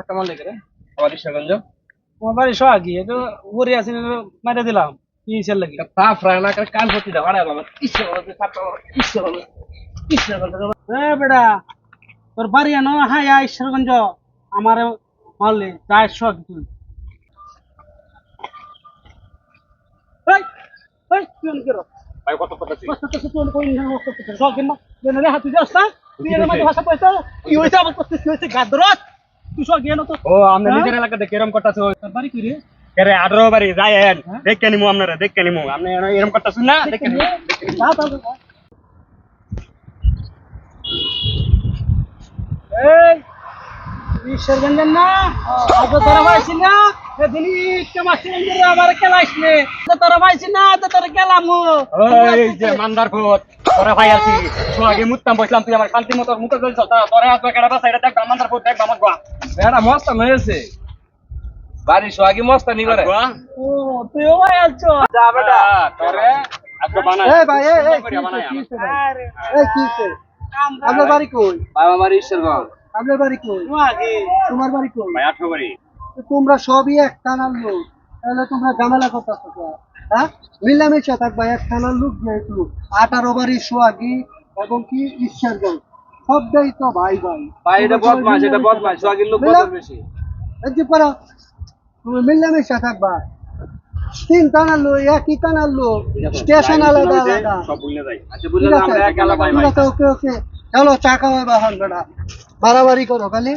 কেমন লেগে রে আমার ঈশ্বরগঞ্জ তোমার বাড়ি সোহাগী তো উপরে আছে মাইরে দিলাম কি লাগি। তা ফ্রাই না কান ভর্তি দাও আরে বাবা ঈশ্বরগঞ্জ ঈশ্বরগঞ্জ ঈশ্বরগঞ্জ এ বেটা তোর বাড়ি আনো হ্যাঁ ইয়া ঈশ্বরগঞ্জ আমার মারলে যায় সোহাগী তুই। এই, এই, তুই অনেক করো। ভাই কত কথা ছিল করছিস, তুই অনেক করিস না, কষ্ট করছিস। শখ কিনা, জেনে রে, হাত যাস না? তুই এর মাঝে ভাষা কইছ, কি হইছে আমার করতে, কি হইছে, গাদরত? তুই শখ গিয়ে তো। ও আমরা? নিজের এলাকাতে কেরম করতেছে তোর বাড়ি কি রে? কেরে আঠারো বাড়ি যাই হেন? নিমু আপনারা দেখে নিমু আপনি এরম করতেছেন না দেখে নিমু যা, যা, যা, যা। এই, না আজ তোরা পাইছি না আমার আমার শান্তি মতো মুখে দেখ আমার বেড়া বাড়ি সোহাগী মস্তানি করে ও তুইও ভাই আছো? যা বেটা। আজকে ভাই? আরে বাড়ি কই? বাবা আমার ঈশ্বরগঞ্জ। আপনার বাড়ি কই? তোমার বাড়ি কই? ভাই আঠারো বাড়ি তো তোমরা সবই এক থানার লোক। তাহলে তোমরা ঝামেলা করতেছো? হ্যাঁ? মিলামিশা থাকবা এক থানার লোক যেহেতু। আঠারো বাড়ি সোয়াগি এবং কি ঈশ্বরগঞ্জ সবটাই তো ভাই ভাই। ভাই এটা তোমরা এটা মিলেমিশে বদমাস লোক বেশি এই যে করো তুমি মিলামিশা থাকবা তিন থানার লোক একই থানার লোক। স্টেশন আলাদা আলাদা। আচ্ছা ওকে ওকে। চলো চা খাওয়াই বাহান বেড়া বাড়াবাড়ি করো খালি।